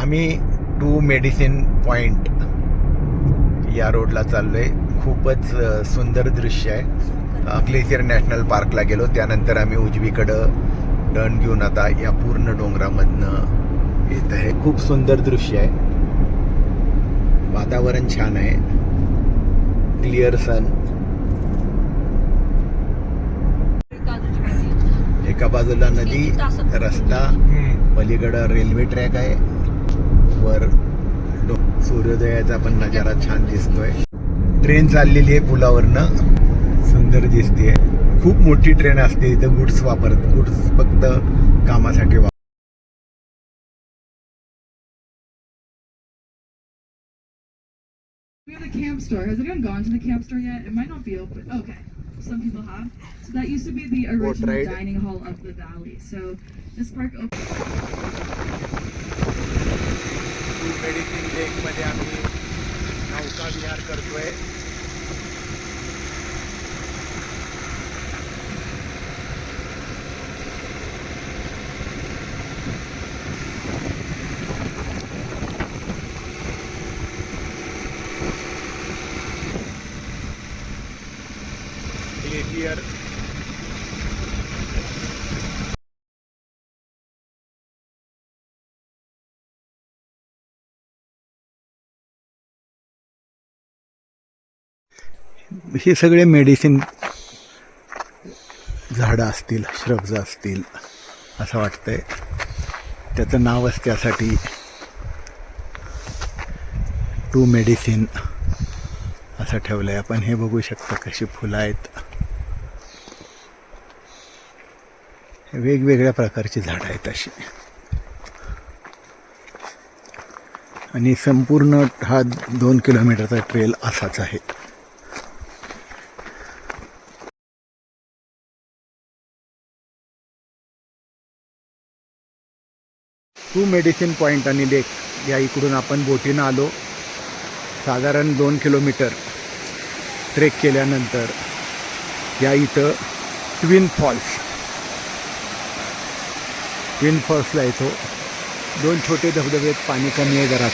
आम्ही to medicine point या रोडला चाललोय. खूपच अ, सुंदर दृश्य आहे. ग्लेशियर नॅशनल पार्कला गेलो. त्यानंतर आम्ही उजवीकडं टर्न घेऊन आता या पूर्ण डोंगरामधनं येत आहे. खूप सुंदर दृश्य आहे. वातावरण छान आहे. क्लिअर सन एका बाजूला नदी रस्ता पलीकडं रेल्वे ट्रॅक आहे. वर डो- सूर्योदयाचा पण नजारा छान दिसतोय ट्रेन चाललेली आहे पुलावरनं सुंदर दिसते खूप मोठी ट्रेन असते इथं गुड्स वापरत गुड्स फक्त कामासाठी वापर camp store. Has anyone gone to the camp store yet? It might not be open. Okay. Some people have. So that used to be the original dining hall of the valley. So this park opened. Medicine लेकमध्ये आम्ही नौका विहार करतोय glacier हे सगळे medicine झाडं असतील श्रब्ज असतील असं वाटतंय. त्याचं नावच त्यासाठी टू मेडिसिन असं ठेवलं आहे आपण हे बघू शकता कशी फुलं आहेत. वेगवेगळ्या प्रकारची झाडं आहेत अशी. आणि संपूर्ण हा दोन किलोमीटरचा ट्रेल असाच आहे. टू मेडिसिन पॉईंट आणि लेक या इकडून आपण बोटीनं आलो. साधारण दोन किलोमीटर ट्रेक केल्यानंतर या इथं ट्विन फॉल्स ट्विन फॉल्सला येतो. दोन छोटे धबधबे आहेत. पाणी कमी आहे जरा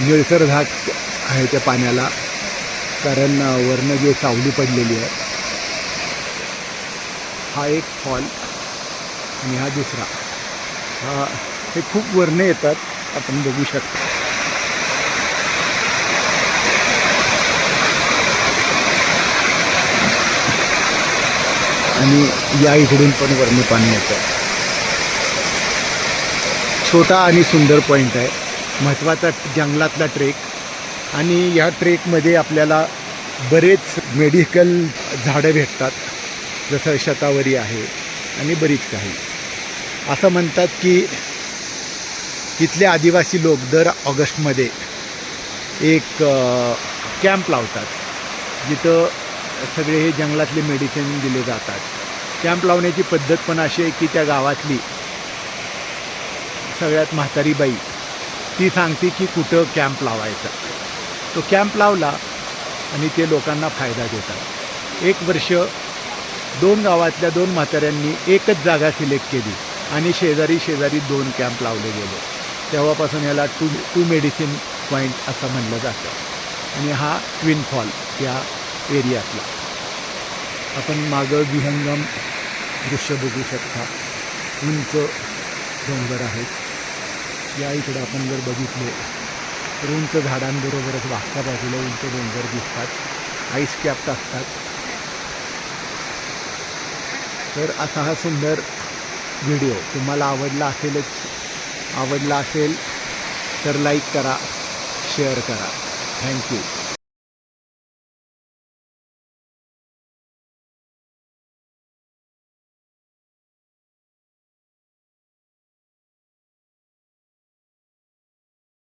निळसर घाट आहे त्या पाण्याला. कारण अ, वरनं जे सावली पडलेली आहे हा एक फॉल आणि हा दुसरा. हा हे खूप वरणे येतात. आपण बघू शकतो. आणि या इकडून पण वरणी पाणी येतं. छोटा आणि सुंदर पॉईंट आहे. महत्त्वाचा जंगलातला ट्रेक आणि या ट्रेकमध्ये आपल्याला बरेच मेडिकल झाडं भेटतात. जसं शतावरी आहे आणि बरीच काही. असं म्हणतात की इथले आदिवासी लोक दर ऑगस्टमध्ये एक कॅम्प लावतात. जिथं सगळे हे जंगलातले मेडिसिन दिले जातात. कॅम्प लावण्याची पद्धत पण अशी आहे की त्या गावातली सगळ्यात म्हातारी बाई ती सांगते की कुठं कॅम्प लावायचा. तो कॅम्प लावला आणि ते लोकांना फायदा देतात. एक वर्ष दोन गावातल्या दोन म्हाताऱ्यांनी एकच जागा सिलेक्ट केली. आणि शेजारी शेजारी दोन कॅम्प लावले गेले. तेव्हापासून याला टू टू मेडिसिन पॉईंट असं म्हणलं जातं. आणि हा ट्विन फॉल या एरियातला आपण मागं विहंगम दृश्य बघू शकता. उंच डोंगर आहेत. या इकडं आपण जर बघितले तर उंच झाडांबरोबरच वागता बाजूला उंच डोंगर दिसतात. आईस कॅप्ट असतात. तर असा हा सुंदर व्हिडिओ तुम्हाला आवडला असेलच आवडला असेल तर लाईक करा शेअर करा. थँक्यू